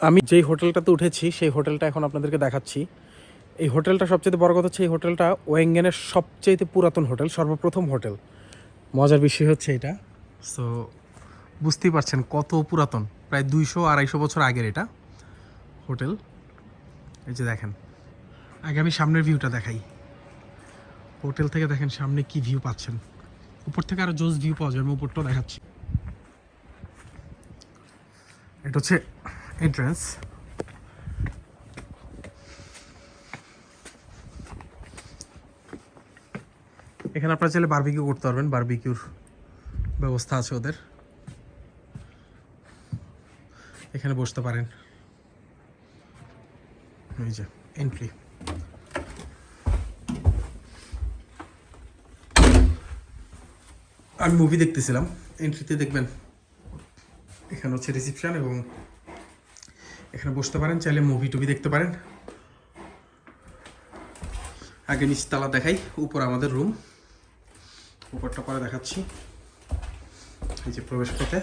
আমি যেই হোটেলটাতে উঠেছি, সেই হোটেলটা এখন আপনাদেরকে দেখাচ্ছি। এই হোটেলটা সবচেয়ে বড় কথা হচ্ছে, এই হোটেলটা ওয়েঙ্গেনের সবচেয়ে পুরাতন হোটেল, সর্বপ্রথম হোটেল। মজার বিষয় হচ্ছে এটা। সো বুঝতেই পারছেন কত পুরাতন, প্রায় দুইশো আড়াইশো বছর আগের এটা হোটেল। এই যে দেখেন, আগে আমি সামনের ভিউটা দেখাই। হোটেল থেকে দেখেন সামনে কি ভিউ পাচ্ছেন। উপর থেকে আরও জোস ভিউ পাওয়া যায়, আমি উপরটাও দেখাচ্ছি। এটা হচ্ছে এন্ট্রান্স এখানে আপনারা চাইলে বারবিকিউ করতে পারবেন বারবিকিউর ব্যবস্থা আছে ওদের। এখানে বসতে পারেন। যে এন্ট্রি আমি মুভি দেখতেছিলাম। এন্ট্রিতে দেখবেন। এখানে হচ্ছে রিসিপশন এবং এখানে বসতে পারেন, চাইলে মুভি টুভি দেখতে পারেন। আগে নিচতলা দেখাই, উপর আমাদের রুম উপরটা পরে দেখাচ্ছি। এই যে প্রবেশ পথে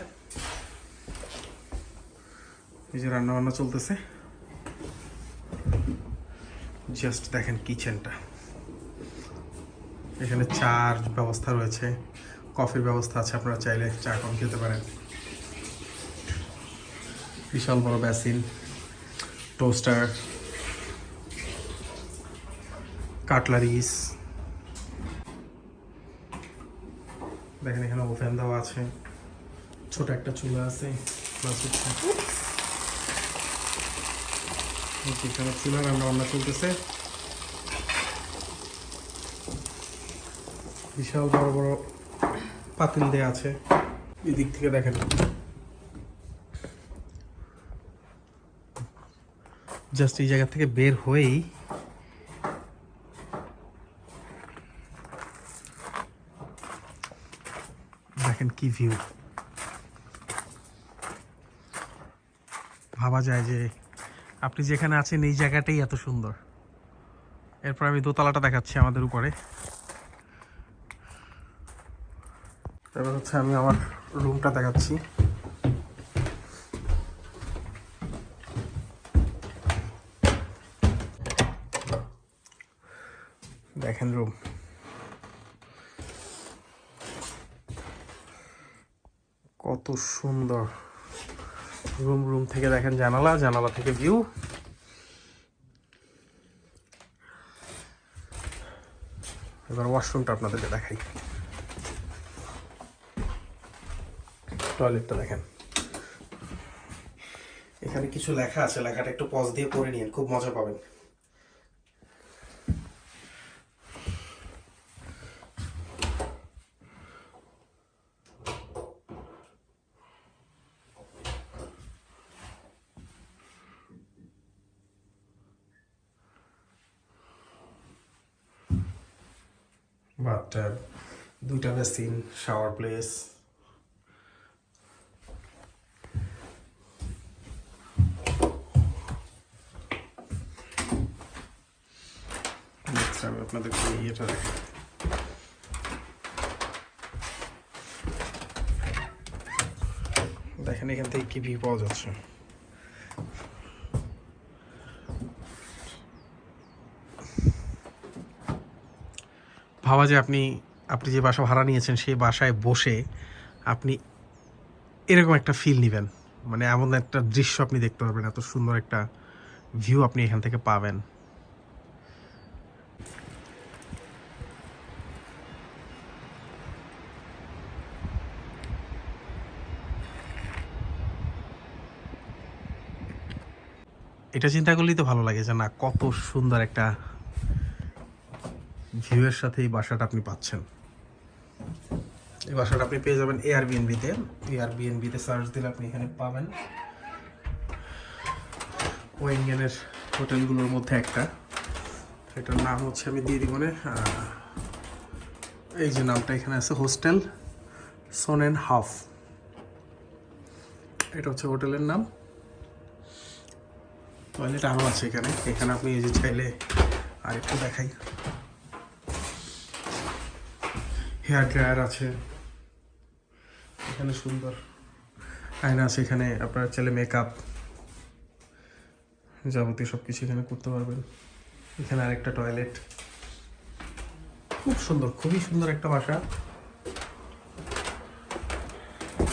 এই যে রান্না বান্না চলতেছে। জাস্ট দেখেন কিচেনটা এখানে চার ব্যবস্থা রয়েছে। কফির ব্যবস্থা আছে, আপনারা চাইলে চা কম খেতে পারেন। বিশাল বড় বেসিন টোস্টার, কাটলারিস। দেখেন, এখানে ওভেন দেওয়া আছে। ছোট একটা চুলা আছে এখানে চুলা রান্না বান্না চলতেছে। বিশাল বড় বড় পাতিল দেয়া আছে। এদিক থেকে দেখেন। জাস্ট এই জায়গা থেকে বের হয়েই দেখেন কি ভিউ ভাবা যায় যে আপনি যেখানে আছেন এই জায়গাটাই এত সুন্দর। এরপর আমি দোতলাটা দেখাচ্ছি আমাদের উপরে। এবার হচ্ছে আমি আমার রুমটা দেখাচ্ছি। দেখেন রুম কত সুন্দর। রুম রুম থেকে দেখেন জানালা জানালা থেকে ভিউ এবার ওয়াশরুমটা আপনাদেরকে দেখাই। টয়লেটটা দেখেন। এখানে কিছু লেখা আছে, লেখাটা একটু পজ দিয়ে পড়ে নিন খুব মজা পাবেন। বাথটাব দুইটা বেসিন শাওয়ার প্লেস আমি আপনাদেরকে ইয়েটা দেখেন এখান থেকে কি ভিউ পাওয়া যাচ্ছে। ভাবা যে আপনি আপনি যে বাসা ভাড়া নিয়েছেন, সেই বাসায় বসে আপনি এরকম একটা ফিল নেবেন। মানে এমন একটা দৃশ্য আপনি দেখতে পারবেন, এত সুন্দর একটা ভিউ আপনি এখান থেকে পাবেন। এটা চিন্তা করলেই তো ভালো লাগে যে না, কত সুন্দর একটা ভিউয়ের সাথে এই বাসাটা আপনি পাচ্ছেন। এই বাসাটা আপনি পেয়ে যাবেন এয়ারবিএনবিতে এয়ারবিএনবিতে সার্চ দিলে আপনি এখানে পাবেন। ওয়েঙ্গেনের হোটেলগুলোর মধ্যে একটা। এটার নাম হচ্ছে, আমি দিয়ে দিব এই যে নামটা এখানে আছে, হোস্টেল সোনেন হাফ এটা হচ্ছে হোটেলের নাম। টয়লেট আরও আছে এখানে। এখানে আপনি এই যে চাইলে আর একটু দেখাই। হেয়ার ড্রায়ার আছে। এখানে সুন্দর। আয়না আছে এখানে, আপনার ছেলে মেকআপ যাবতীয় সব কিছু এখানে করতে পারবেন। এখানে আরেকটা টয়লেট খুব সুন্দর, খুবই সুন্দর একটা বাসা।